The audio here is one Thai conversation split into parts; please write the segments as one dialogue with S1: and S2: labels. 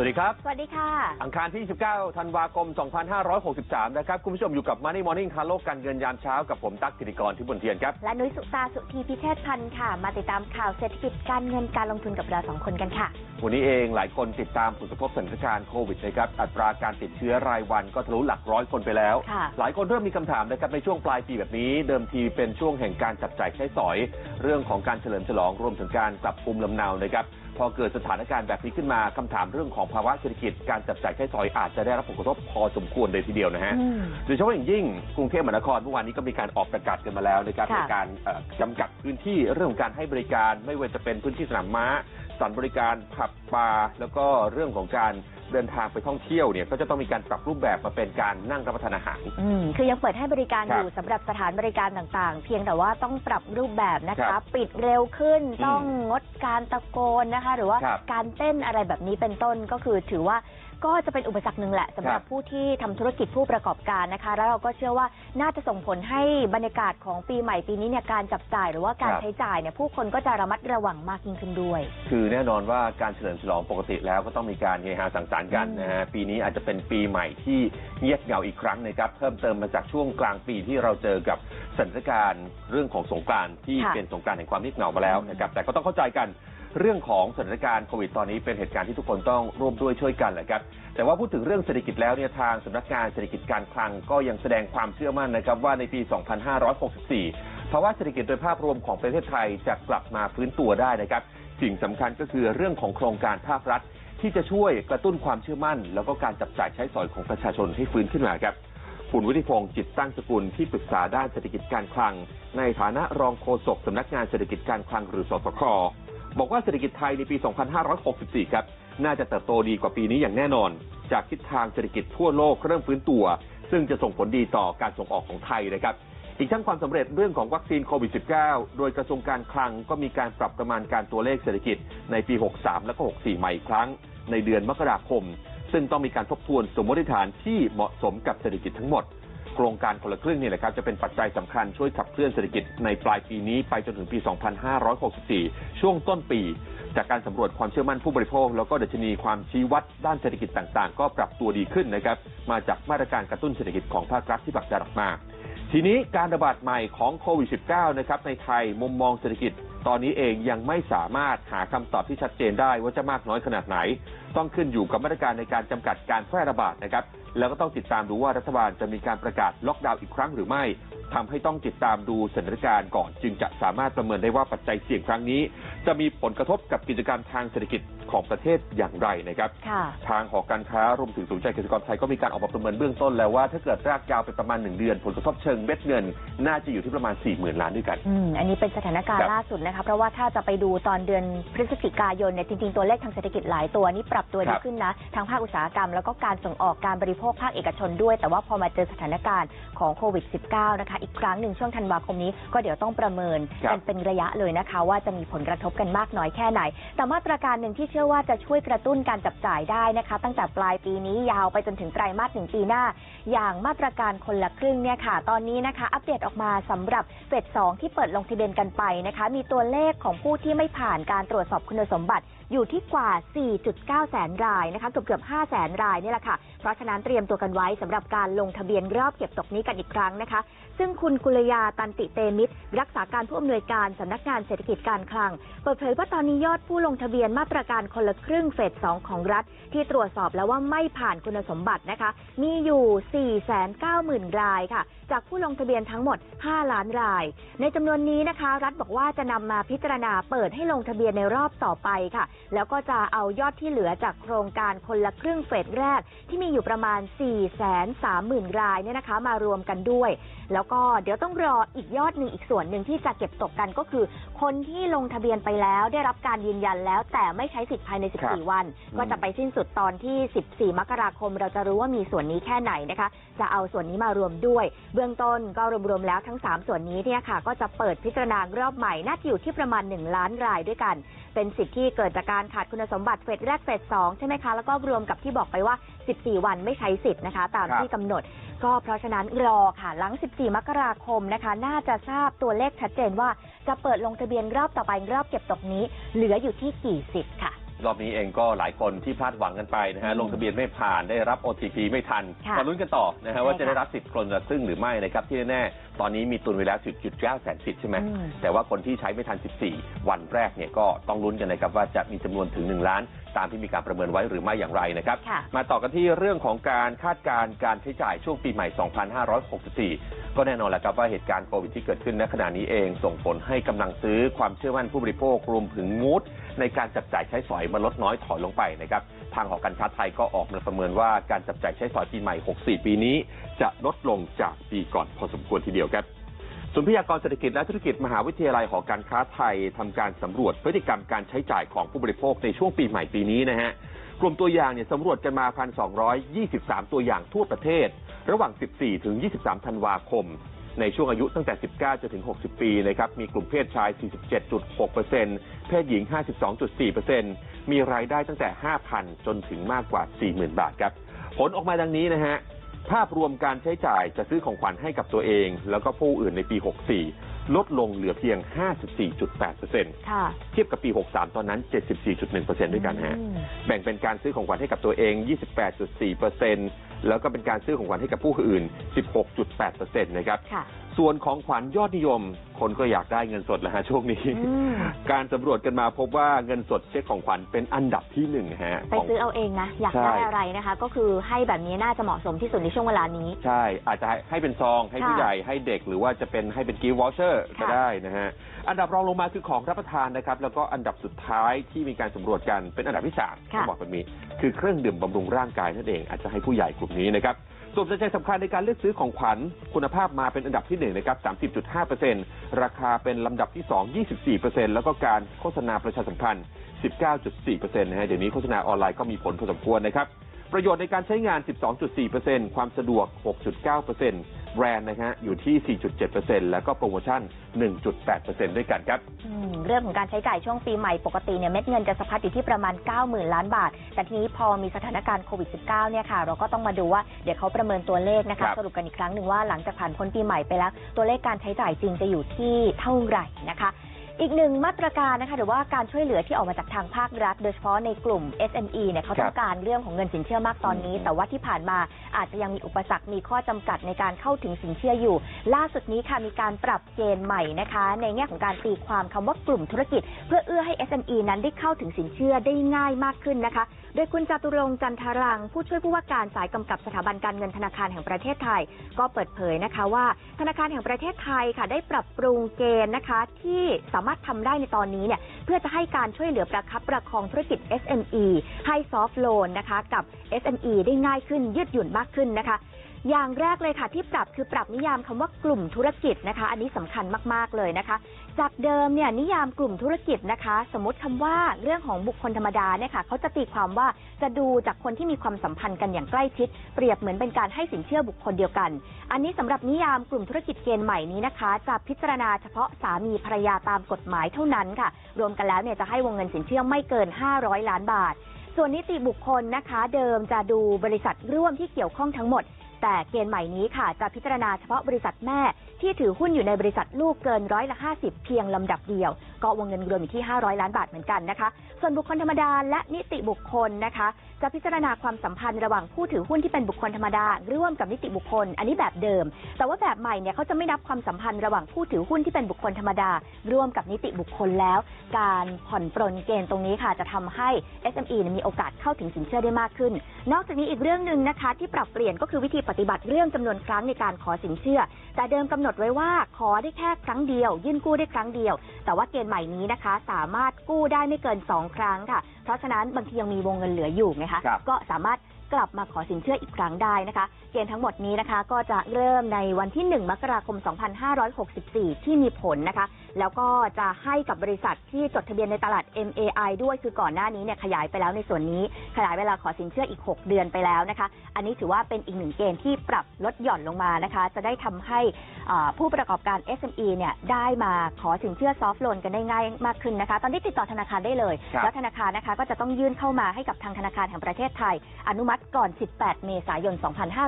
S1: สวัสดีครับ
S2: สวัสดีค่ะ
S1: อังคารที่ 19 ธันวาคม 2563 นะครับ คุณผู้ชมอยู่กับ Money Morning คาร์โลกการเงินยามเช้ากับผมตั๊กกิติกรที่บนเทียนครับ
S2: และนุ้ยสุตาสุธีพิเชษพันธ์ค่ะ มาติดตามข่าวเศรษฐกิจการเงินการลงทุนกับเราสองคนกันค่ะ
S1: วันนี้เองหลายคนติดตามผลกระทบสถานการณ์โควิดนะครับ อัตราการติดเชื้อรายวันก็ทะลุหลักร้อยคนไปแล้ว
S2: ค่ะ
S1: หลายคนเริ่มมีคำถามนะครับในช่วงปลายปีแบบนี้ เดิมทีเป็นช่วงแห่งการจับจ่ายใช้สอย เรื่องของการเฉลิมฉลองรวมถึงการกลับภูมิลำเนานะครับ พอเกิดสถานการณ์แบบนี้ขึ้นมาคำถามเรื่องของภาวะเศรษฐกิจการจับจ่ายใช้สอยอาจจะได้รับผลกระทบพอสมควรเลยทีเดียวนะฮะ
S2: อืม
S1: โดยเฉพาะอย่างยิ่งกรุงเทพมหานครเมื่อวานนี้ก็มีการออกประกาศกันมาแล้วนะครับ
S2: ค่ะ
S1: ในการเอ่อจำกัดพื้นที่เรื่องของการให้บริการไม่ว่าจะเป็นพื้นที่สนามม้าสถานบริการผับบาร์แล้วก็เรื่องของการ เดินทางไปท่องเที่ยวเนี่ยก็จะต้องมีการปรับรูปแบบมาเป็นการนั่งรับประทานอาหาร
S2: อืมคือยังเปิดให้บริการ
S1: ครั
S2: อบยู่สำหรับสถานบริการต่างๆ เพียงแต่ว่าต้องปรับรูปแบบนะ
S1: ครั
S2: คะ
S1: บ
S2: ปิดเร็วขึ้น
S1: อืม
S2: ต้องงดการตะโกนนะคะ หรือว่า
S1: ครับ
S2: การเต้นอะไรแบบนี้เป็นต้นก็คือถือว่า ก็จะเป็นอุปสรรคหนึ่งแหละสำหรับ
S1: ครับ
S2: ผู้ที่ทำธุรกิจผู้ประกอบการนะคะ แล้วเราก็เชื่อว่าน่าจะส่งผลให้บรรยากาศของปีใหม่ปีนี้เนี่ยการจับจ่ายหรือว่าการ
S1: ครับ
S2: ใช้จ่ายเนี่ยผู้คนก็จะระมัดระวังมากยิ่งขึ้นด้วย
S1: คือแน่นอนว่าการเฉลิมฉลองปกติแล้วก็ต้องมีการเฮฮาสังสรรค์กัน
S2: อืม
S1: นะฮะปีนี้อาจจะเป็นปีใหม่ที่เงียบเหงาอีกครั้งนะครับเพิ่มเติมมาจากช่วงกลางปีที่เราเจอกับสถานการณ์เรื่องของสงกรานต์ที่
S2: ค่ะ
S1: เป็นสงกรานต์แห่งความเงียบเหงามาแล้วนะครับแต่ก็ต้องเข้าใจกัน เรื่องของสถานการณ์โควิดตอนนี้เป็นเหตุการณ์ที่ทุกคนต้องร่วมด้วยช่วยกันแหละครับ แต่ว่าพูดถึงเรื่องเศรษฐกิจแล้วเนี่ยทางสำนักงานเศรษฐกิจการคลังก็ยังแสดงความเชื่อมั่นนะครับว่าในปี 2564 ภาวะเศรษฐกิจโดยภาพรวมของประเทศไทยจะกลับมาฟื้นตัวได้นะครับ สิ่งสำคัญก็คือเรื่องของโครงการภาครัฐ ที่จะช่วยกระตุ้นความเชื่อมั่น แล้วก็การจับจ่ายใช้สอยของประชาชนให้ฟื้นขึ้นมาครับคุณวุฒิพงศ์จิตตั้งสกุลที่ปรึกษาด้านเศรษฐกิจการคลัง ในฐานะรองโฆษกสำนักงานเศรษฐกิจการคลังหรือสสค บอกว่าเศรษฐกิจไทยในปี 2564 ครับ น่าจะเติบโตดีกว่าปีนี้อย่างแน่นอน จากทิศทางเศรษฐกิจทั่วโลกเริ่มฟื้นตัว ซึ่งจะส่งผลดีต่อการส่งออกของไทยนะครับ อีกทั้งความสำเร็จเรื่องของวัคซีนโควิด -19 โดยกระทรวงการคลังก็มีการปรับประมาณการตัวเลขเศรษฐกิจในปี 63 และก็ 64 ใหม่ครั้ง ในเดือนมกราคม ซึ่งต้องมีการทบทวนสมมติฐานที่เหมาะสมกับเศรษฐกิจทั้งหมด ครงการคนละครึ่งนี่แหละครับจะเป็นปัจจัยสำคัญช่วยขับเคลื่อนเศรษฐกิจในปลายปีนี้ไปจนถึงปี 2564 ช่วงต้นปี จากการสำรวจความเชื่อมั่นผู้บริโภค แล้วก็ดัชนีความชี้วัดด้านเศรษฐกิจต่างๆ ก็ปรับตัวดีขึ้นนะครับมาจากมาตรการกระตุ้นเศรษฐกิจของภาครัฐที่ผลักดันออกมา ทีนี้การระบาดใหม่ของโควิด -19 นะครับในไทยมุมมองเศรษฐกิจ ตอนนี้เองยังไม่สามารถหาคำตอบที่ชัดเจนได้ว่าจะมากน้อยขนาดไหน ต้องขึ้นอยู่กับมาตรการในการจำกัดการแพร่ระบาดนะครับ แล้วก็ต้องติดตามดูว่ารัฐบาลจะมีการประกาศล็อกดาวน์อีกครั้งหรือไม่ทำให้ต้องติดตามดูสถานการณ์ก่อน จึงจะสามารถประเมินได้ว่าปัจจัยเสี่ยงครั้งนี้ จะมีผลกระทบกับกิจการทางเศรษฐกิจของประเทศอย่างไรนะครับ
S2: ค่ะ
S1: ทางหอการค้ารวมถึงศูนย์ใจเกษตรกรไทยก็มีการออกมาประเมินเบื้องต้นแล้วว่าถ้าเกิดรากยาวไปประมาณ 1 เดือน ผลกระทบเชิงเม็ดเงิน น่าจะอยู่ที่ประมาณ 4 0,000 ล้านด้วยกัน
S2: อืมอันนี้เป็นสถานการ
S1: ครั
S2: ณ์
S1: บ
S2: ล่าสุดนะคะเพราะว่าถ้าจะไปดูตอนเดือนพฤศจิกายนเนี่ยจริงๆตัวเลขทางเศรษฐกิจหลายตัวนี่ปรับตัว
S1: ครั
S2: ดี
S1: บ
S2: ขึ้นนะทั้งภาคอุตสาหกรรมแล้วก็การส่งออกการบริโภคภาคเอกชนด้วย แต่ว่าพอมาเจอสถานการณ์ของโควิด -19 นะคะอีกครั้งหนึ่งช่วงธันวาคมนี้ก็เดี๋ยวต้องประเมิน
S1: ครับ
S2: กันเป็นระยะเลยนะคะ ว่าจะมีผลกระทบกันมากน้อยแค่ไหน แต่มาตรการหนึ่งที่เชื่อว่าจะช่วยกระตุ้นการจับจ่ายได้นะคะ ตั้งแต่ปลายปีนี้ยาวไปจนถึงไตรมาสหนึ่งปีหน้า อย่างมาตรการคนละครึ่งเนี่ยค่ะ ตอนนี้นะคะ อัปเดตออกมาสำหรับเฟสสองที่เปิดลงทะเบียนกันไปนะคะ มีตัวเลขของผู้ที่ไม่ผ่านการตรวจสอบคุณสมบัติ อยู่ที่กว่า 4.9 แสนรายนะคะเกือบเกือบ5แสนรายนี่แหละค่ะ เพราะฉะนั้นเตรียมตัวกันไว้สำหรับการลงทะเบียนรอบเก็บตกนี้กันอีกครั้งนะคะ ซึ่งคุณกุลยาตันติเตมิตร รักษาการผู้อำนวยการสำนักงานเศรษฐกิจการคลัง เปิดเผยว่าตอนนี้ยอดผู้ลงทะเบียนมาตรการคนละครึ่งเฟส2ของรัฐ ที่ตรวจสอบแล้วว่าไม่ผ่านคุณสมบัตินะคะ มีอยู่ 490,000 รายค่ะ จากผู้ลงทะเบียนทั้งหมด 5 ล้านราย ในจำนวนนี้นะคะ รัฐบอกว่าจะนำมาพิจารณาเปิดให้ลงทะเบียนในรอบต่อไปค่ะ แล้วก็จะเอายอดที่เหลือจากโครงการคนละครึ่งเฟสแรก ที่มีอยู่ประมาณ 430,000 รายเนี่ยนะคะ มารวมกันด้วย แล้วก็เดี๋ยวต้องรออีกยอดหนึ่งอีกส่วนหนึ่งที่จะเก็บตกกันก็คือ คนที่ลงทะเบียนไปแล้วได้รับการยืนยันแล้ว แต่ไม่ใช้สิทธิ์ภายใน
S1: ครับ
S2: 14 วัน
S1: อืม
S2: ก็จะไปสิ้นสุดตอนที่ 14 มกราคม เราจะรู้ว่ามีส่วนนี้แค่ไหนนะคะ จะเอาส่วนนี้มารวมด้วย เบื้องต้นก็รวมๆแล้วทั้ง 3 ส่วนนี้เนี่ยค่ะ ก็จะเปิดพิจารณารอบใหม่น่าจะอยู่ที่ประมาณ 1 ล้านรายด้วยกัน เป็นสิทธิ์ที่เกิดจากการขาดคุณสมบัติเฟสแรกเฟสสองใช่ไหมคะแล้วก็รวมกับที่บอกไปว่า 14 วันไม่ใช้สิทธิ์นะคะ ตาม
S1: ครับ
S2: ที่กำหนด ก็เพราะฉะนั้นรอค่ะ หลัง 14 มกราคมนะคะ น่าจะทราบตัวเลขชัดเจนว่า จะเปิดลงทะเบียนรอบต่อไปรอบเก็บตกนี้ เหลืออยู่ที่กี่สิทธิ์ค่ะ
S1: รอบนี้เองก็หลายคนที่พลาดหวังกันไปนะฮะ
S2: อืม
S1: ลงทะเบียนไม่ผ่านได้รับ OTP ไม่ทัน
S2: ค่ะ
S1: มาลุ้นกันต่อนะฮะว่า
S2: ใช่
S1: จะได้
S2: ค่ะ
S1: รับสิทธิ์คนละครึ่งหรือไม่นะครับที่แน่ๆตอนนี้มีตุนไว้แล้ว10.9แสนสิทธิ์ใช่ไหม
S2: อืม
S1: แต่ว่าคนที่ใช้ไม่ทัน 14 วันแรกเนี่ยก็ต้องลุ้นกันนะครับว่าจะมีจำนวนถึง 1 ล้าน ตามที่มีการประเมินไว้หรือไม่อย่างไรนะครับ
S2: ค่ะ
S1: มาต่อกันที่เรื่องของการคาดการณ์การใช้จ่ายช่วงปีใหม่ 2564 ก็แน่นอนแหละครับว่าเหตุการณ์โควิดที่เกิดขึ้นณขณะนี้เองส่งผลให้กำลังซื้อความเชื่อมั่นผู้บริโภครวมถึงมูดในการจับจ่ายใช้สอยมันลดน้อยถอยลงไปนะครับทางหอการค้าไทยก็ออกมาประเมินว่าการจับจ่ายใช้สอยปีใหม่ 64 ปีนี้ จะลดลงจากปีก่อนพอสมควรทีเดียวครับ ศูนย์พยากรณ์เศรษฐกิจและธุรกิจมหาวิทยาลัยหอการค้าไทยทำการสำรวจพฤติกรรมการใช้จ่ายของผู้บริโภคในช่วงปีใหม่ปีนี้นะฮะกลุ่มตัวอย่างเนี่ยสำรวจกันมา 1,223 ตัวอย่างทั่วประเทศ ระหว่าง 14 ถึง 23 ธันวาคม ในช่วงอายุตั้งแต่ 19 จนถึง 60 ปีนะครับ มีกลุ่มเพศชาย 47.6%เพศหญิง 52.4%มีรายได้ตั้งแต่ 5,000 จนถึงมากกว่า 40,000 บาทครับ ผลออกมาดังนี้นะฮะ ภาพรวมการใช้จ่ายจะซื้อของขวัญให้กับตัวเอง แล้วก็ผู้อื่นในปี 64 ลดลงเหลือเพียง 54.8%
S2: ค่ะ
S1: เทียบกับปี 63 ตอนนั้น 74.1%ด้วยกันฮะ
S2: อืม
S1: แบ่งเป็นการซื้อของขวัญให้กับตัวเอง 28.4%แล้วก็เป็นการซื้อของขวัญให้กับผู้อื่น 16.8%นะครับ
S2: ค่ะ
S1: ส่วนของขวัญยอดนิยม คนก็อยากได้เงินสดแล้วฮะช่วงนี้
S2: อืม
S1: การสำรวจกันมาพบว่าเงินสดเช็คของขวัญเป็นอันดับที่หนึ่งฮะ
S2: ไป
S1: ของ
S2: ซื้อเอาเองนะ อยาก
S1: ใช่
S2: ได้อะไรนะคะ ก็คือให้แบบนี้น่าจะเหมาะสมที่สุดในช่วงเวลานี้
S1: ใช่ อาจจะให้ให้เป็นซองให้ผู้
S2: ค่ะ
S1: ใหญ่ให้เด็กหรือว่าจะเป็นให้เป็นกิฟต์วอชเชอร์ก็
S2: ค่ะ
S1: ได้นะฮะ อันดับรองลงมาคือของรับประทานนะครับ แล้วก็อันดับสุดท้ายที่มีการสำรวจกันเป็นอันดับที่สามต้
S2: ค่ะ
S1: องบอกแบบนี้คือเครื่องดื่มบำรุงร่างกายนั่นเองอาจจะให้ผู้ใหญ่กลุ่มนี้นะครับ ส่วนปัจจัยสำคัญในการเลือกซื้อของขวัญคุณภาพมาเป็นอันดับที่หนึ่งนะครับ30.5%ราคาเป็นลำดับที่สอง24%แล้วก็การโฆษณาประชาสัมพันธ์ 19.4%นะฮะเดี๋ยวนี้โฆษณาออนไลน์ก็มีผลพอสมควรนะครับประโยชน์ในการใช้งาน 12.4%ความสะดวก 6.9% แบรนด์นะฮะอยู่ที่ 4.7%แล้วก็โปรโมชั่น 1.8%ด้วยกันครับ
S2: อืมเรื่องของการใช้จ่ายช่วงปีใหม่ปกติเนี่ยเม็ดเงินจะสะพัดอยู่ที่ประมาณ 90,000 ล้านบาท แต่ทีนี้พอมีสถานการณ์โควิด -19 เนี่ยค่ะ เราก็ต้องมาดูว่าเดี๋ยวเขาประเมินตัวเลขนะ
S1: ครั
S2: คะ
S1: บ
S2: สรุปกันอีกครั้งหนึ่งว่าหลังจากผ่านพ้นปีใหม่ไปแล้ว ตัวเลขการใช้จ่ายจริงจะอยู่ที่เท่าไหร่นะคะ อีกหนึ่งมาตรการนะคะหรือว่าการช่วยเหลือที่ออกมาจากทางภาครัฐ โดยเฉพาะในกลุ่ม SME เนี่ยเขาต้องการเรื่องของเงินสินเชื่อมากตอนนี้
S1: อืม
S2: แต่ว่าที่ผ่านมาอาจจะยังมีอุปสรรคมีข้อจำกัดในการเข้าถึงสินเชื่ออยู่ ล่าสุดนี้ค่ะมีการปรับเกณฑ์ใหม่นะคะ ในแง่ของการตีความคำว่ากลุ่มธุรกิจ เพื่อเอื้อให้ SME นั้นได้เข้าถึงสินเชื่อได้ง่ายมากขึ้นนะคะ โดยคุณจตุรงค์จันทรัง ผู้ช่วยผู้ว่าการสายกำกับสถาบันการเงินธนาคารแห่งประเทศไทย ก็เปิดเผยนะคะว่า ธนาคารแห่งประเทศไทยค่ะได้ปรับปรุงเกณฑ์นะคะที่สามารถทำได้ในตอนนี้เนี่ยเพื่อจะให้การช่วยเหลือประคับประคองธุรกิจ SME ให้ซอฟท์โลนนะคะกับ SME ได้ง่ายขึ้นยืดหยุ่นมากขึ้นนะคะ อย่างแรกเลยค่ะที่ปรับคือปรับนิยามคำว่ากลุ่มธุรกิจนะคะ อันนี้สำคัญมาก ๆ เลยนะคะ จากเดิมเนี่ยนิยามกลุ่มธุรกิจนะคะ สมมติคำว่าเรื่องของบุคคลธรรมดาเนี่ยค่ะเขาจะตีความว่าจะดูจากคนที่มีความสัมพันธ์กันอย่างใกล้ชิด เปรียบเหมือนเป็นการให้สินเชื่อบุคคลเดียวกัน อันนี้สำหรับนิยามกลุ่มธุรกิจเกณฑ์ใหม่นี้นะคะ จะพิจารณาเฉพาะสามีภรรยาตามกฎหมายเท่านั้นค่ะ รวมกันแล้วเนี่ยจะให้วงเงินสินเชื่อไม่เกิน 500 ล้านบาท ส่วนนิติบุคคลนะคะ เดิมจะดูบริษัทร่วมที่เกี่ยวข้องทั้งหมด แต่เกณฑ์ใหม่นี้ค่ะ จะพิจารณาเฉพาะบริษัทแม่ที่ถือหุ้นอยู่ในบริษัทลูกเกินร้อยละ50 เพียงลำดับเดียวก็วงเงินรวมอยู่ที่ 500 ล้านบาทเหมือนกันนะคะ ส่วนบุคคลธรรมดาและนิติบุคคลนะคะ จะพิจารณาความสัมพันธ์ระหว่างผู้ถือหุ้นที่เป็นบุคคลธรรมดา ร่วมกับนิติบุคคล อันนี้แบบเดิม แต่ว่าแบบใหม่เนี่ยเขาจะไม่นับความสัมพันธ์ระหว่างผู้ถือหุ้นที่เป็นบุคคลธรรมดา ร่วมกับนิติบุคคลแล้ว การผ่อนปรนเกณฑ์ตรงนี้ค่ะ จะทำให้ SME มีโอกาสเข้าถึงสินเชื่อได้มากขึ้น นอกจากนี้อีกเรื่องหนึ่งนะคะ ที่ปรับเปลี่ยนก็คือวิธีปฏิบัติเรื่องจำนวนครั้งในการขอสินเชื่อ แต่เดิมกำหนดไว้ว่าขอได้แค่ครั้งเดียว ยื่นกู้ได้ครั้งเดียว แต่ว่าเกณฑ์ใหม่นี้นะคะ สามารถกู้ได้ไม่เกิน 2 ครั้งค่ะ เพราะฉะนั้นบางทียังมีวงเงินเหลืออยู่ไงคะ
S1: ครับ
S2: ก็สามารถ กลับมาขอสินเชื่ออีกครั้งได้นะคะ เกณฑ์ทั้งหมดนี้นะคะก็จะเริ่มในวันที่ 1 มกราคม 2564 ที่มีผลนะคะ แล้วก็จะให้กับบริษัทที่จดทะเบียนในตลาด MAI ด้วยคือก่อนหน้านี้เนี่ยขยายไปแล้วในส่วนนี้ ขยายเวลาขอสินเชื่ออีก 6 เดือนไปแล้วนะคะ อันนี้ถือว่าเป็นอีกหนึ่งเกณฑ์ที่ปรับลดหย่อนลงมานะคะ จะได้ทำให้อ่าผู้ประกอบการ SME เนี่ยได้มาขอสินเชื่อซอฟท์โลนกันได้ง่ายมากขึ้นนะคะ ตอนนี้ติดต่อธนาคารได้เลย
S1: ครับ
S2: แล้วธนาคารนะคะก็จะต้องยื่นเข้ามาให้กับทางธนาคารแห่งประเทศไทย อนุมัติก่อน 18 เมษายน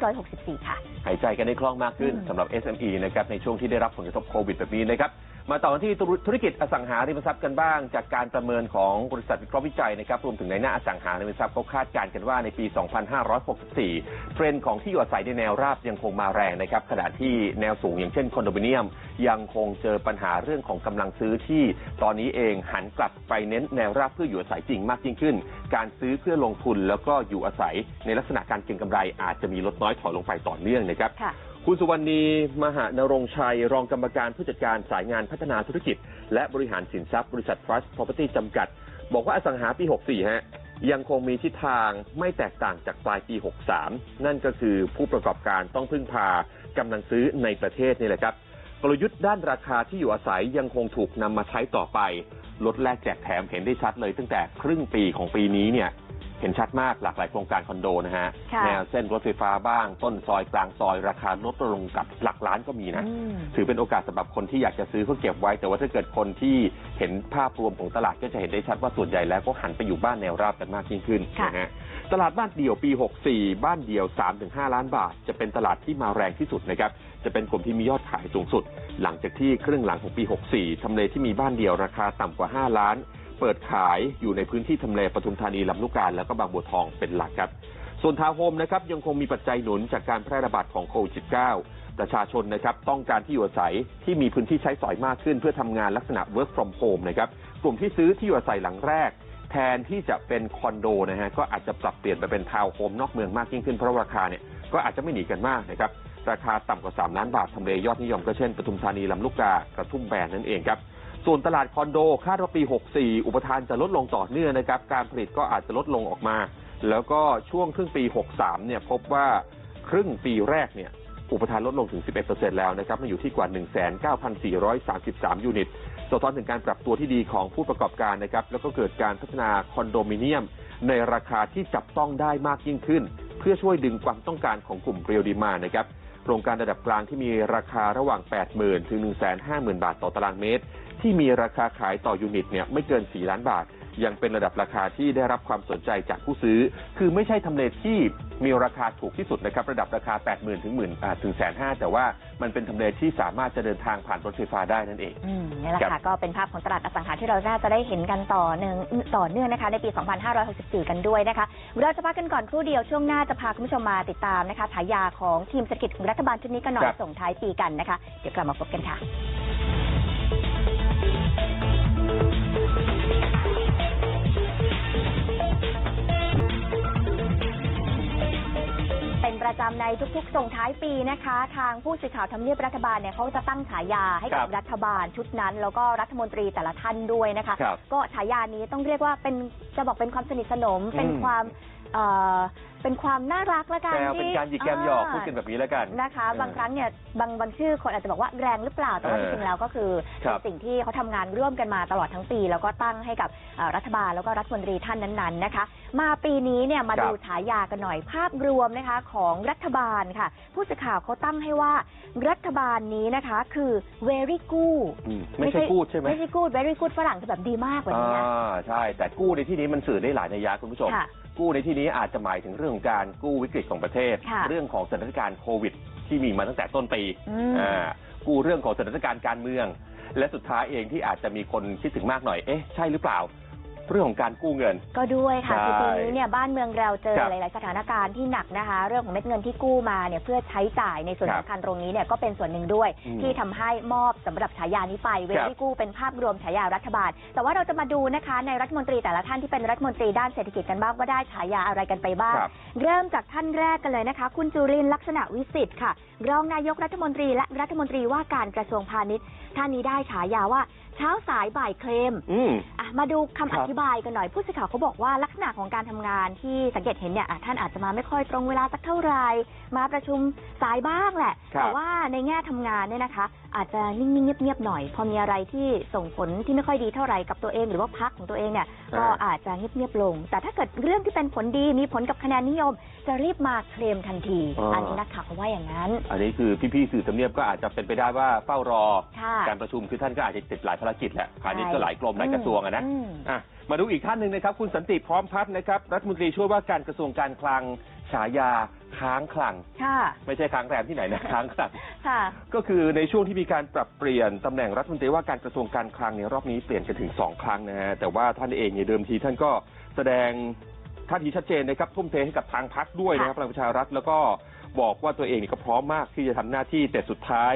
S2: 2564 ค่ะ
S1: หายใจกันได้คล่องมากขึ้น
S2: อืม
S1: สำหรับ SME นะครับในช่วงที่ได้รับผลกระทบโควิดแบบนี้นะครับ มาต่อที่ธุรกิจอสังหาริมทรัพย์กันบ้าง จากการประเมินของบริษัทวิเคราะห์วิจัยนะครับรวมถึงในหน้าอสังหาริมทรัพย์เขาคาดการณ์กันว่าในปี 2564 เทรนด์ของที่อยู่อาศัยในแนวราบยังคงมาแรงนะครับขณะที่แนวสูงอย่างเช่นคอนโดมิเนียม ยังคงเจอปัญหาเรื่องของกำลังซื้อที่ตอนนี้เองหันกลับไปเน้นแนวราบเพื่ออยู่อาศัยจริงมากยิ่งขึ้น การซื้อเพื่อลงทุนแล้วก็อยู่อาศัยในลักษณะการเก็งกำไรอาจจะมีลดน้อยถอยลงไปต่อเนื่องนะครับ
S2: คุ
S1: ณสุวรรณีมหานรงชัย รองกรรมการผู้จัดการสายงานพัฒนาธุรกิจ และบริหารสินทรัพย์บริษัท Trust Property จำกัด บอกว่าอสังหาปี 64 ฮะ ยังคงมีทิศทางไม่แตกต่างจากปลายปี 63 นั่นก็คือผู้ประกอบการต้องพึ่งพากำลังซื้อในประเทศนี่แหละครับ กลยุทธ์ด้านราคาที่อยู่อาศัยยังคงถูกนำมาใช้ต่อไป ลดแลกแจกแถมเห็นได้ชัดเลย ตั้งแต่ครึ่งปีของปีนี้เนี่ย เห็นชัดมากหลากหลายโครงการคอนโดนะฮะ
S2: ค่ะ
S1: แนวเส้นรถไฟฟ้าบ้าง ต้นซอยกลางซอยราคาลดลงกับหลักล้านก็มีนะ
S2: อืม
S1: ถือเป็นโอกาสสำหรับคนที่อยากจะซื้อเพื่อเก็บไว้ แต่ว่าถ้าเกิดคนที่เห็นภาพรวมของตลาดก็จะเห็นได้ชัดว่าส่วนใหญ่แล้วก็หันไปอยู่บ้านแนวราบกันมากยิ่งขึ้น
S2: ค่ะ
S1: นะฮะตลาดบ้านเดี่ยวปี 64 บ้านเดี่ยว 3-5 ล้านบาท จะเป็นตลาดที่มาแรงที่สุดนะครับจะเป็นกลุ่มที่มียอดขายสูงสุด หลังจากที่ครึ่งหลังของปี 64ทำเลที่มีบ้านเดี่ยวราคาต่ำกว่า 5 ล้าน เปิดขายอยู่ในพื้นที่ทำเลปทุมธานีลำลูกกาแล้วก็บางบัวทองเป็นหลักครับ ส่วนทาวน์โฮมนะครับยังคงมีปัจจัยหนุนจากการแพร่ระบาดของโควิด -19 ประชาชนนะครับต้องการที่อยู่อาศัยที่มีพื้นที่ใช้สอยมากขึ้น เพื่อทำงานลักษณะ work from home นะครับกลุ่มที่ซื้อที่อยู่อาศัยหลังแรก แทนที่จะเป็นคอนโดนะฮะก็อาจจะปรับเปลี่ยนไปเป็นทาวน์โฮมนอกเมืองมากยิ่งขึ้นเพราะราคาเนี่ยก็อาจจะไม่หนีกันมากนะครับราคาต่ำกว่า 3 ล้านบาททำเลยอดนิยมก็เช่นปทุมธานีลำลูกกากระทุ่มแบนนั่นเองครับ ส่วนตลาดคอนโดคาดว่าปี 64 อุปทานจะลดลงต่อเนื่องนะครับ การผลิตก็อาจจะลดลงออกมา แล้วก็ช่วงครึ่งปี 63 เนี่ยพบว่าครึ่งปีแรกเนี่ยอุปทานลดลงถึง 11%แล้วนะครับมาอยู่ที่กว่า 19,433 ยูนิตสะท้อนถึงการปรับตัวที่ดีของผู้ประกอบการนะครับ แล้วก็เกิดการพัฒนาคอนโดมิเนียม ในราคาที่จับต้องได้มากยิ่งขึ้น เพื่อช่วยดึงความต้องการของกลุ่มเรียลดีมานะครับโครงการระดับกลางที่มีราคาระหว่าง 80,000 ถึง 150,000 บาทต่อตารางเมตร ที่มีราคาขายต่อยูนิตเนี่ยไม่เกิน 4 ล้านบาท ยังเป็นระดับราคาที่ได้รับความสนใจจากผู้ซื้อ คือไม่ใช่ทำเลที่มีราคาถูกที่สุดนะครับระดับราคา 80,000 ถึงหมื่นถึงแสนห้าแต่ว่ามันเป็นทำเลที่สามารถจะเดินทางผ่านรถไฟฟ้าได้นั่นเอง
S2: อืมนี่แหละ
S1: ครั
S2: ค่ะ
S1: บ
S2: ก็เป็นภาพของตลาดอสังหาที่เราน่าจะได้เห็นกันต่อเนื่องต่อเนื่องนะคะ ในปี 2564 กันด้วยนะคะเราจะพักกันก่อนครู่เดียวช่วงหน้าจะพาคุณผู้ชมมาติดตามนะคะฉายาของทีมเศรษฐกิจของรัฐบาลชุดนี้กันหน่อยส่งท้ายปีกันนะคะ เดี๋ยวกลับมาพบกันค่ะ ป็นประจำในทุกๆ ส่งท้ายปีนะคะ ทางผู้สื่อข่าวทำเนียบรัฐบาลเนี่ยเขาจะตั้งฉายาให้กับ
S1: ครับ
S2: รัฐบาลชุดนั้น แล้วก็รัฐมนตรีแต่ละท่านด้วยนะคะ
S1: ครับ
S2: ก็ฉายานี้ต้องเรียกว่าเป็นจะบอกเป็นความสนิทสนม เป็น
S1: อืม
S2: ความ เอ่อเป็นความน่ารักละกัน
S1: แซว
S2: ที่
S1: เป็นการหยิกแกมหยอกพูดกันแบบนี้แล้วกัน
S2: นะคะ
S1: เออ
S2: บางครั้งเนี่ยบางบางชื่อคนอาจจะบอกว่าแรงหรือเปล่าแต่ว่า
S1: เอ
S2: จ
S1: อ
S2: ริงๆแล้วก็คือ
S1: ครับ
S2: เป็นสิ่งที่เขาทำงานร่วมกันมาตลอดทั้งปี แล้วก็ตั้งให้กับเอ่อรัฐบาลแล้วก็รัฐมนตรีท่านนั้นๆนะคะ มาปีนี้เนี่ยมา
S1: ครับ
S2: ดูฉายากันหน่อยภาพรวมนะคะของรัฐบาลค่ะ ผู้สื่อข่าวเขาตั้งให้ว่ารัฐบาลนี้นะคะคือ very good
S1: อืมไม่ใช่พูดใช่ไหม
S2: ไม่ใช่ good very good ฝรั่งจะแบบดีมากกว่านี้นะ
S1: อ่าใช่ แต่กู้ในที่นี้มันสื่อได้หลายนัยยะคุณผู้ชม
S2: ค่ะ
S1: กู้ในที่นี้อาจจะหมายถึงเรื่องของการกู้วิกฤตของประเทศ
S2: ค่ะ
S1: เรื่องของสถานการณ์โควิด ที่มีมาตั้งแต่ต้นปี
S2: อืม
S1: อ่ากู้เรื่องของสถานการณ์การเมือง และสุดท้ายเองที่อาจจะมีคนคิดถึงมากหน่อยเอ๊ะใช่หรือเปล่า เรื่องของการกู้เงิน
S2: ก็ด้วยค่ะ
S1: ใช่
S2: คือปีนี้เนี่ยบ้านเมืองเราเจอ
S1: ครับ
S2: หลาย ๆ สถานการณ์ที่หนักนะคะ เรื่องของเม็ดเงินที่กู้มาเนี่ยเพื่อใช้จ่ายในส่วน
S1: ครับ
S2: สำคัญตรงนี้เนี่ยก็เป็นส่วนหนึ่งด้วย
S1: อืม
S2: ที่ทำให้มอบสำหรับฉายานี้ไปเว
S1: ครับ
S2: รี่กู้เป็นภาพรวมฉายารัฐบาล แต่ว่าเราจะมาดูนะคะในรัฐมนตรีแต่ละท่านที่เป็นรัฐมนตรีด้านเศรษฐกิจกันบ้างว่าได้ฉายาอะไรกันไปบ้าง
S1: ครับ
S2: เริ่มจากท่านแรกกันเลยนะคะ คุณจุรินทร์ลักษณะวิสิทธิ์ค่ะ รองนายกรัฐมนตรีและรัฐมนตรีว่าการกระทรวงพาณิชย์ท่านนี้ได้ฉายาว่า เช้าสายบ่ายเคลม
S1: อืม
S2: อะมาดูคำ
S1: ครั
S2: อบธิบายกันหน่อยผู้สื่อข่าวเขาบอกว่าลักษณะของการทำงานที่สังเกตเห็นเนี่ยอะท่านอาจจะมาไม่ค่อยตรงเวลาสักเท่าไหร่มาประชุมสายบ้างแหละ
S1: ครับ
S2: แต่ว่าในแง่ทำงานเนี่ยนะคะอาจจะนิ่งๆเงียบๆหน่อย พอมีอะไรที่ส่งผลที่ไม่ค่อยดีเท่าไหร่กับตัวเองหรือว่าพักของตัวเองเนี่ยก็อาจจะเงียบๆลง แต่ถ้าเกิดเรื่องที่เป็นผลดีมีผลกับคะแนนนิยม จะรีบมาเคลมทันที
S1: อ่า
S2: อันนี้นักข่าวเขาว่าอย่างนั้น
S1: อันนี้คือพี่ๆสื่อสำเนียบก็อาจจะเป็นไปได้ว่าเฝ้ารอ
S2: ค่ะ
S1: การประชุมคือท่านก็อาจจะติดหลายภารกิจแหละพาณิชย์
S2: ใช่
S1: ก็หลายกรมหลายกระทรวงอะนะ
S2: อืม
S1: อะมาดูอีกท่านหนึ่งนะครับ คุณสันติพร้อมพัฒน์นะครับรัฐมนตรีช่วยว่าการกระทรวงการคลังฉายา ค้างคลัง
S2: ค่ะ
S1: ไม่ใช่ค้างแรมที่ไหนนะค้างคลัง
S2: ค่ะ
S1: ก็คือในช่วงที่มีการปรับเปลี่ยนตำแหน่งรัฐมนตรีว่าการกระทรวงการคลังในยรอบนี้เปลี่ยนกันถึงสองครั้งนะฮะแต่ว่าท่านเองเนี่ยเดิมทีท่านก็แสดงท่าทีชัดเจนนะครับทุ่มเทให้กับทางพักด้วยนะครับพลังประชารัฐแล้วก็บอกว่าตัวเองนี่ก็พร้อมมากที่จะทำหน้าที่แต่สุดท้าย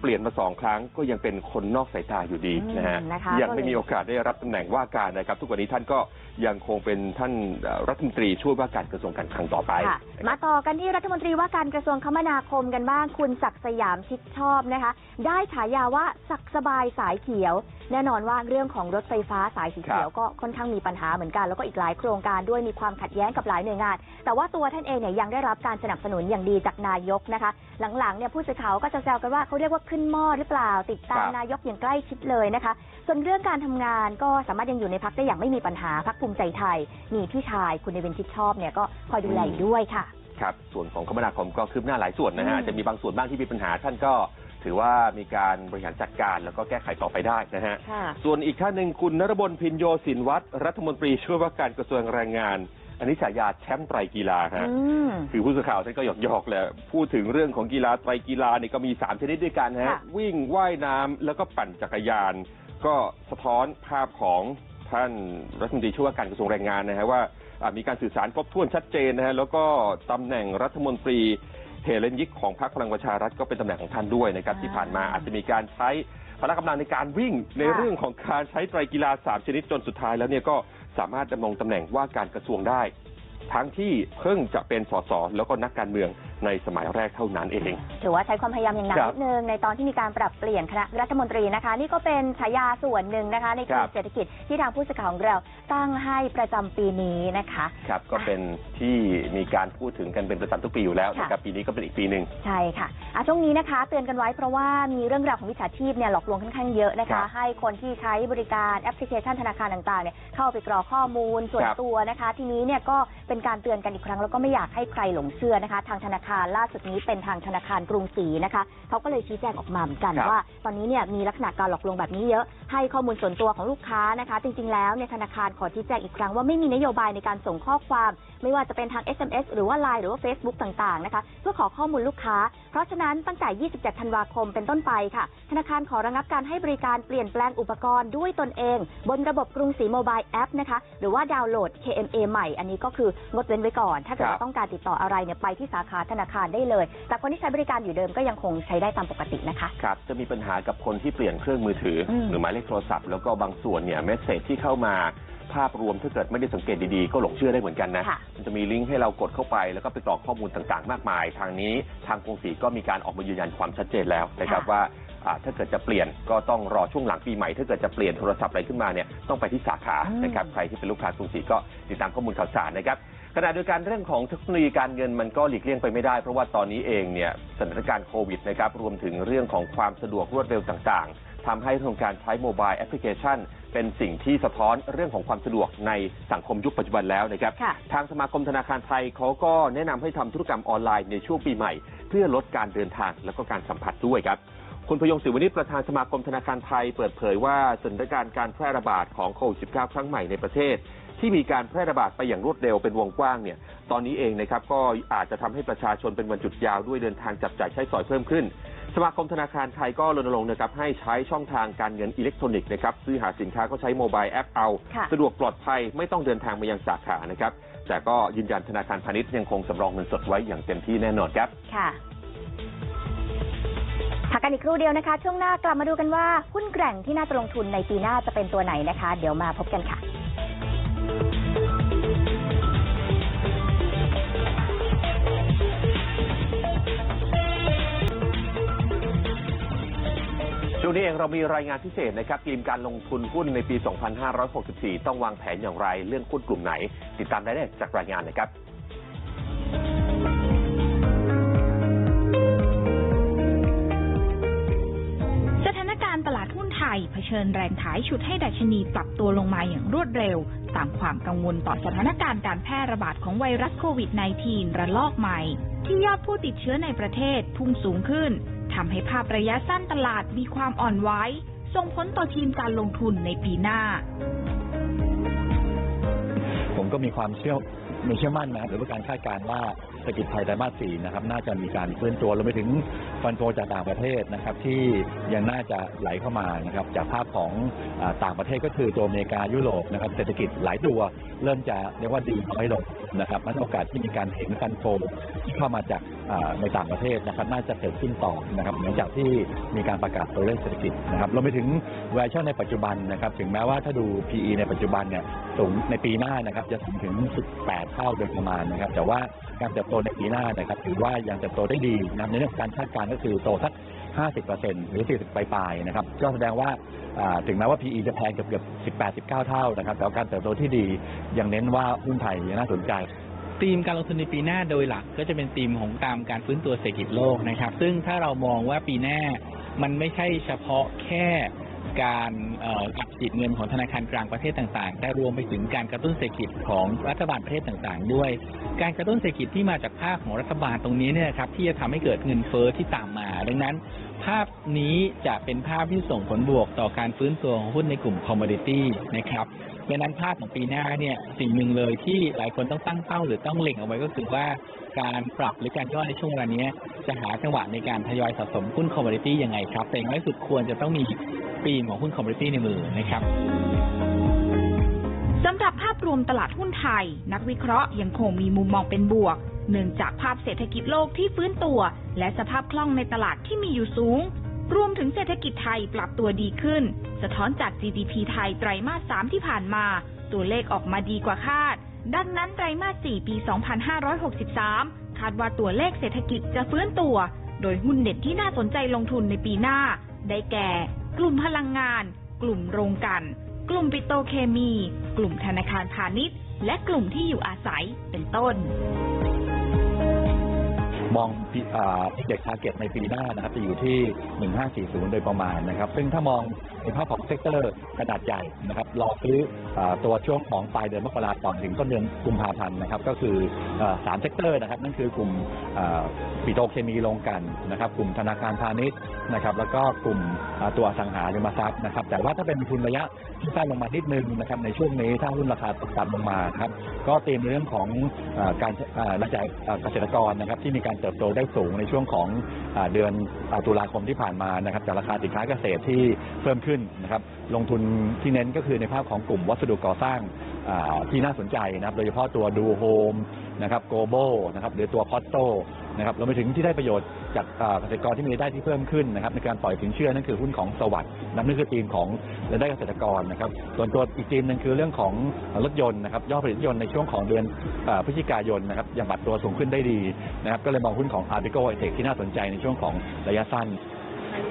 S1: เปลี่ยนมาสองครั้งก็ยังเป็นคนนอกสายตาอยู่ดีนะฮะ
S2: อืมนะคะ
S1: ยังไม่มีโอกาสได้รับตำแหน่งว่าการนะครับ ทุกวันนี้ท่านก็ยังคงเป็นท่านเอ่อรัฐมนตรีช่วยว่าการกระทรวงการคลังต่อไป
S2: ค่ะ
S1: นะค
S2: มา
S1: รับ
S2: ต่อกันที่รัฐมนตรีว่าการกระทรวงคมนาคมกันบ้าง คุณศักดิ์สยามชิดชอบนะคะ ได้ฉายาว่าศักดิ์สบายสายเขียว แน่นอนว่าเรื่องของรถไฟฟ้าสายสีเขียวก็ค่อนข้างมีปัญหาเหมือนกัน แล้วก็อีกหลายโครงการด้วยมีความขัดแย้งกับหลายหน่วยงาน แต่ว่าตัวท่านเองเนี่ยยังได้รับการสนับสนุนอย่างดีจากนายกนะคะ หลังๆเนี่ยผู้สื่อข่าวก็จะแซวกันว่าเขาเรียกว่าขึ้นหม้อหรือเปล่า ติดตาม
S1: ครับ
S2: นายกอย่างใกล้ชิดเลยนะคะ ส่วนเรื่องการทำงานก็สามารถยังอยู่ในพักได้อย่างไม่มีปัญหาพักภูมิใจไทย มีพี่ชายคุณเนวินชิดชอบเนี่ยก็คอยดูแลอยู่ด้วยค่ะ
S1: ครับ ส่วนของคมนาคมก็คืบหน้าหลายส่วนนะฮะ
S2: อืม
S1: อาจจะมีบางส่วนบ้างที่มีปัญหา ท่านก็ถือว่ามีการบริหารจัดการแล้วก็แก้ไขต่อไปได้นะฮะ
S2: ค่ะ
S1: ส่วนอีกท่านหนึ่งคุณนรบลพินโยสินวัตรรัฐมนตรีช่วยว่าการกระทรวงแรงงาน อันนี้ฉายาแชมป์ไตรกีฬาฮะ
S2: อืม
S1: คือผู้สื่อข่าวท่านก็หยอกๆแหละพูดถึงเรื่องของกีฬาไตรกีฬาเนี่ยก็มี 3 ชนิดด้วยกันฮะ
S2: ค่ะ
S1: วิ่งว่ายน้ำแล้วก็ปั่นจักรยาน ก็สะท้อนภาพของท่านรัฐมนตรีช่วยว่าการกระทรวงแรงงานนะฮะว่าอ่ามีการสื่อสารครบถ้วนชัดเจนนะฮะแล้วก็ตำแหน่งรัฐมนตรีเฮเลนยิกของพรรคพลังประชารัฐก็เป็นตำแหน่งของท่านด้วยนะครับ
S2: อ่า
S1: ที่ผ่านมาอาจจะมีการใช้พละกำลังในการวิ่งใน
S2: ค่ะ
S1: เรื่องของการใช้ไตรกีฬาสามชนิดจนสุดท้ายแล้วเนี่ยก็ สามารถดำรงตำแหน่งว่าการกระทรวงได้ ทั้งที่เพิ่งจะเป็นสสแล้วก็นักการเมือง ในสมัยแรกเท่านั้นเอง
S2: ถือว่าใช้ความพยายามอย่างหนัก
S1: ครับ
S2: นิดนึงในตอนที่มีการปรับเปลี่ยนคณะรัฐมนตรีนะคะ นี่ก็เป็นฉายาส่วนหนึ่งนะคะ ในก
S1: ค
S2: ลุ่
S1: รั
S2: ม
S1: บ
S2: เศรษฐกิจที่ทางผู้สื่อข่าวของเราตั้งให้ประจำปีนี้นะคะ
S1: ครับก็เป็นที่มีการพูดถึงกันเป็นประจำทุกปีอยู่แล้วนะครับปีนี้ก็เป็นอีกปีหนึ่ง
S2: ใช่ค่ะอะ ช่วงนี้นะคะ เตือนกันไว้เพราะว่ามีเรื่องราวของมิจฉาชีพเนี่ยหลอกลวงค่อนข้างเยอะนะ
S1: ครั
S2: คะ
S1: บ
S2: ให้คนที่ใช้บริการแอปพลิเคชันธนาคารต่างๆเนี่ยเข้าไปกรอกข้อมูลส่วน
S1: ครับ
S2: ตัวนะคะ ทีนี้เนี่ยก็เป็นการเตือนกันอีกครั้งแล้วก็ไม่อยากให้ใครหลงเชื่อนะคะ ทางธนาคารล่าสุดนี้เป็นทางธนาคารกรุงศรีนะคะเขาก็เลยชี้แจงออกมาเหมือนกัน
S1: ครับ
S2: ว่า ตอนนี้เนี่ยมีลักษณะการหลอกลวงแบบนี้เยอะ ให้ข้อมูลส่วนตัวของลูกค้านะคะ จริงๆแล้วเนี่ยธนาคารขอชี้แจงอีกครั้งว่าไม่มีนโยบายในการส่งข้อความไม่ว่าจะเป็นทาง SMS หรือว่า Line หรือว่า Facebook ต่างๆนะคะเพื่อขอข้อมูลลูกค้า เพราะฉะนั้นตั้งแต่ 27 ธันวาคมเป็นต้นไปค่ะ ธนาคารขอระงับการให้บริการเปลี่ยนแปลงอุปกรณ์ด้วยตนเอง บนระบบกรุงศรีโมบายแอปนะคะหรือว่าดาวน์โหลด KMA ใหม่ อันนี้ก็คืองดเว้นไว้ก่อน ถ้าเกิด
S1: ครับ
S2: ว่าต้องการติดต่ออะไรเนี่ยไปที่สาขาธนาคารได้เลย แต่คนที่ใช้บริการอยู่เดิมก็ยังคงใช้ได้ตามปกตินะคะ
S1: ครับ จะมีปัญหากับคนที่เปลี่ยนเครื่องมือถืออ
S2: ม
S1: หรือหมายเลขโทรศัพท์แล้วก็บางส่วนเนี่ยเมสเซจที่เข้ามา ภาพรวมถ้าเกิดไม่ได้สังเกตดีๆ ก็หลงเชื่อได้เหมือนกันนะ
S2: ค่ะ
S1: มันจะมีลิงก์ให้เรากดเข้าไป แล้วก็ไปกรอกข้อมูลต่างๆ มากมาย ทางนี้ทางกรุงศรีก็มีการออกมายืนยันความชัดเจนแล้วนะครับ
S2: ค่ะ
S1: ว่าอ่าถ้าเกิดจะเปลี่ยนก็ต้องรอช่วงหลังปีใหม่ ถ้าเกิดจะเปลี่ยนโทรศัพท์อะไรขึ้นมาเนี่ยต้องไปที่สาขา
S2: อืม
S1: นะครับใครที่เป็นลูกค้ากรุงศรีก็ติดตามข้อมูลข่าวสารนะครับ ขณะเดียวกันเรื่องของเทคโนโลยีการเงินมันก็หลีกเลี่ยงไปไม่ได้ เพราะว่าตอนนี้เองเนี่ยสถานการณ์โควิดนะครับรวมถึงเรื่องของความสะดวกรวดเร็วต่างๆ ทำให้เรื่องของการใช้โมบายแอปพลิเคชัน เป็นสิ่งที่สะท้อนเรื่องของความสะดวกในสังคมยุคปัจจุบันแล้วนะครับ
S2: ค่ะ
S1: ทางสมาคมธนาคารไทยเขาก็แนะนำให้ทำธุรกรรมออนไลน์ในช่วงปีใหม่ เพื่อลดการเดินทางและก็การสัมผัสด้วยครับคุณพยงศิวนิชประธานสมาคมธนาคารไทยเปิดเผยว่าสถานการณ์การแพร่ระบาดของโควิด -19 ครั้งใหม่ในประเทศ ที่มีการแพร่ระบาดไปอย่างรวดเร็วเป็นวงกว้างเนี่ยตอนนี้เองนะครับก็อาจจะทำให้ประชาชนเป็นวันหยุดยาวด้วยเดินทางจับจ่ายใช้สอยเพิ่มขึ้นส มาคมธนาคารไทยก็รณรงค์นะครับให้ใช้ช่องทางการเงินอิเล็กทรอนิกส์นะครับซื้อหาสินค้าก็ใช้โมบายแอปเอา
S2: ค่ะ
S1: สะดวกปลอดภัยไม่ต้องเดินทางมายังสาขานะครับ แต่ก็ยืนยันธนาคารพาณิชย์ยังคงสำรองเงินสดไว้อย่างเต็มที่แน่นอนครับ
S2: ค่ะพักกันอีกครู่เดียวนะคะ ช่วงหน้ากลับมาดูกันว่าหุ้นแกร่งที่น่าจะลงทุนในปีหน้าจะเป็นตัวไหนนะคะ เดี๋ยวมาพบกันค่ะ
S1: ช่วงนี้เองเรามีรายงานพิเศษนะครับทีมการลงทุนหุ้นในปี 2564 ต้องวางแผนอย่างไร เรื่องหุ้นกลุ่มไหน ติดตามได้จากรายงานนะครับ
S3: ยเผชิญแรงขายฉุดให้ดัชนีปรับตัวลงมาอย่างรวดเร็ว ตามความกังวลต่อสถานการณ์การแพร่ระบาดของไวรัสโควิด -19 ระลอกใหม่ ที่ยอดผู้ติดเชื้อในประเทศพุ่งสูงขึ้นทำให้ภาพระยะสั้นตลาดมีความอ่อนไหวส่งผลต่อทีมการลงทุนในปีหน้า
S4: ผมก็มีความเชื่อ มีเชื่อมั่นนะครับหรือว่าการคาดการณ์ว่าเศรษฐกิจไทยไตรมาสสี่นะครับน่าจะมีการฟื้นตัวรวมไปถึงฟันโฟจากต่างประเทศนะครับที่ยังน่าจะไหลเข้ามานะครับจากภาพของอต่างประเทศก็คือตัวอเมริกายุโรปนะครับเศรษฐกิจหลายตัวเริ่มจะเรียกว่าดีน้อยลงนะครับมันโอกาสที่มีการเห็นฟันโฟที่เข้ามาจากในต่างประเทศนะครับน่าจะเกิดขึ้นต่อนะครับหลังจากที่มีการประกาศตัวเลขเศรษฐกิจนะครับรวมไปถึง valuation ในปัจจุบันนะครับถึงแม้ว่าถ้าดู PE ในปัจจุบันเนี่ยสูงในปีหน้านะครับจะสูงถึง 18 เท่าโดยประมาณนะครับแต่ว่าการเติบโตในปีหน้านะครับถือว่ายังเติบโตได้ดีนะในเรื่องของการคาดการณ์ก็คือโตสัก 50%หรือ 40 ปลายๆนะครับก็แสดงว่าถึงแม้ว่า PE จะแพงเกือบๆ18 19 เท่านะครับแต่การเติบโตที่ดียังเน้นว่าหุ้นไทยยังน่าสนใจ
S5: ธีมการลงทุนในปีหน้าโดยหลักก็จะเป็นธีมของตามการฟื้นตัวเศรษฐกิจโลกนะครับ ซึ่งถ้าเรามองว่าปีหน้ามันไม่ใช่เฉพาะแค่ การอัดฉีดเงินของธนาคารกลางประเทศต่างๆ แต่รวมไปถึงการกระตุ้นเศรษฐกิจของรัฐบาลประเทศต่างๆ ด้วย การกระตุ้นเศรษฐกิจที่มาจากภาคของรัฐบาลตรงนี้เนี่ยครับที่จะทำให้เกิดเงินเฟ้อที่ตามมา ดังนั้น ภาพนี้จะเป็นภาพที่ส่งผลบวกต่อการฟื้นตัวของหุ้นในกลุ่มคอมมอดิตี้นะครับ ดังนั้นภาพของปีหน้าเนี่ยสิ่งหนึ่งเลยที่หลายคนต้องตั้งเป้าหรือต้องเล็งเอาไว้ก็คือว่าการปรับหรือการย่อในช่วงเวลานี้จะหาจังหวะในการทยอยสะสมหุ้นคอมม o ดิตี้ยังไงครับ แต่อย่างน้อยสุดควรจะต้องมีปีมของหุ้นคอมม o ดิตี้ในมือนะครับ
S3: สำหรับภาพรวมตลาดหุ้นไทย นักวิเคราะห์ยังคงมีมุมมองเป็นบวก เนื่องจากภาพเศรษฐกิจโลกที่ฟื้นตัว และสภาพคล่องในตลาดที่มีอยู่สูง รวมถึงเศรษฐกิจไทยปรับตัวดีขึ้น สะท้อนจาก GDP ไทยไตรมาส 3 ที่ผ่านมา ตัวเลขออกมาดีกว่าคาด ดังนั้นไตรมาส 4 ปี 2563 คาดว่าตัวเลขเศรษฐกิจจะฟื้นตัว โดยหุ้นเด่นที่น่าสนใจลงทุนในปีหน้า ได้แก่ กลุ่มพลังงาน กลุ่มโรงกลัน กลุ่มปิโตเคมี กลุ่มธนาคารพาณิชย์ และกลุ่มที่อยู่อาศัยเป็นต้น
S4: มองปีอ่าเด็กทาร์เก็ตในปีหน้านะครับจะอยู่ที่ 1540 โดยประมาณนะครับ ซึ่งถ้ามองในภาพของเซกเตอร์ขนาดใหญ่นะครับรอซื้ออตัวช่วงของปลายเดือนมกราคมถึงต้นเดือนกุมภาพันธ์นะครับ ก็คืออาสามเซกเตอร์นะครับ นั่นคือกลุ่มปิโตรเคมีโรงกันนะครับ กลุ่มธนาคารพาณิชย์นะครับ แล้วก็กลุ่มตัวสังหาริมทรัพย์นะครับ แต่ว่าถ้าเป็นทุนระยะที่สั้นลงมานิดนึงนะครับในช่วงนี้ถ้าหุ้นราคาตกต่ำลงมาครับก็เตรียมเรื่องของอการรายจ่ายเกษตรกรนะครับที่มีการเติบโตได้สูงในช่วงของอเดือนอตุลาคมที่ผ่านมานะครับจากราคาสินค้าเกษตรที่เพิ่มขึ้นนะครับลงทุนที่เน้นก็คือในภาพของกลุ่มวัสดุก่อสร้างที่น่าสนใจนะครับ โดยเฉพาะตัวดูโฮม นะครับโกลบอลนะครับหรือตัวคอสโตนะครับรวมไปถึงที่ได้ประโยชน์จากเกษตรกรที่มีรายได้ที่เพิ่มขึ้นนะครับในการปล่อยสินเชื่อนั่นคือหุ้นของสวัสด์นั่นคือธีมของรายได้เกษตรกรนะครับส่วนตัวอีกธีมหนึ่งคือเรื่องของรถยนต์นะครับยอดผลิตรถยนต์ในช่วงของเดือนพฤศจิกายนนะครับยังปรับตัวสูงขึ้นได้ดีนะครับก็เลยมองหุ้นของ a r t i c o i t e c ที่น่าสนใจในช่วงของระยะสั้น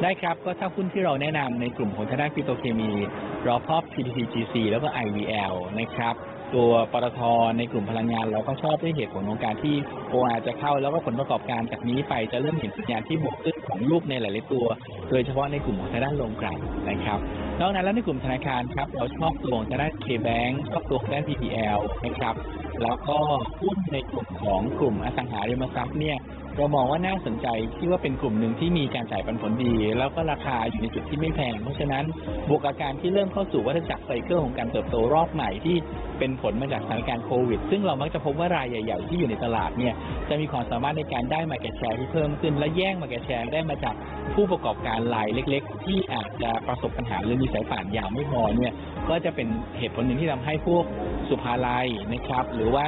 S5: ได้ครับ ก็ถ้าหุ้นที่เราแนะนำในกลุ่มของทางด้านปิโตเคมีรอพอบ PTTGC แล้วก็ IVL นะครับ ตัวปตทในกลุ่มพลังงาน เราก็ชอบด้วยเหตุผลของการที่โออาจะเข้าแล้วก็ผลประกอบการจากนี้ไปจะเริ่มเห็นสัญญาณที่บวกขึ้นของลูกในหลาย ๆ ตัว โดยเฉพาะในกลุ่มของทางด้านโรงกลั่นนะครับนอกนั้นแล้วในกลุ่มธนาคารครับเราชอบตัวของทางด้าน K-Bank ชอบตัวของด้าน PPL นะครับแล้วก็หุ้นในกลุ่มของกลุ่มอสังหาริมทรัพย์เนี่ย เรามองว่าน่าสนใจที่ว่าเป็นกลุ่มหนึ่งที่มีการจ่ายปันผลดี แล้วก็ราคาอยู่ในจุดที่ไม่แพง เพราะฉะนั้นบวกกับการที่เริ่มเข้าสู่วัฏจักรไซเคิลของการเติบโตรอบใหม่ที่เป็นผลมาจากสถานการณ์โควิด ซึ่งเรามักจะพบว่ารายใหญ่ๆ ที่อยู่ในตลาดเนี่ยจะมีความสามารถในการได้มาแกแชร์ที่เพิ่มขึ้น และแย่งมาแกแชร์ได้มาจากผู้ประกอบการรายเล็ก ๆ ที่อาจจะประสบปัญหาหรือมีสายป่านยาวไม่พอเนี่ยก็จะเป็นเหตุผลหนึ่งที่ทำให้พวกสุภาลัยนะครับ หรือว่า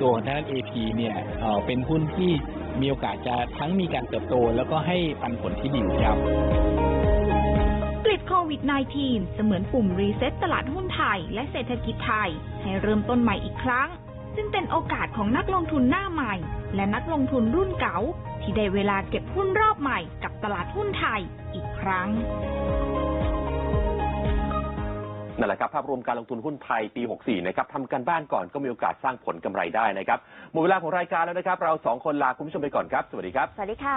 S5: ตัวของทางด้าน AP เนี่ยเเป็นหุ้นที่ มีโอกาสจะทั้งมีการเติบโต แล้วก็ให้ปันผลที่ดีครับ
S3: กลิดโควิด -19 เสมือนปุ่มรีเซ็ตตลาดหุ้นไทย และเศรษฐกิจไทย ให้เริ่มต้นใหม่อีกครั้ง ซึ่งเป็นโอกาสของนักลงทุนหน้าใหม่ และนักลงทุนรุ่นเก่า ที่ได้เวลาเก็บหุ้นรอบใหม่กับตลาดหุ้นไทยอีกครั้ง
S1: นั่นแหละครับภาพรวมการลงทุนหุ้นไทยปี 64 นะครับทำกันบ้านก่อนก็มีโอกาสสร้างผลกำไรได้นะครับ หมดเวลาของรายการแล้วนะครับ เราสองคนลาคุณผู้ชมไปก่อนครับ สวัสดีครับ
S2: สวัสดีค่ะ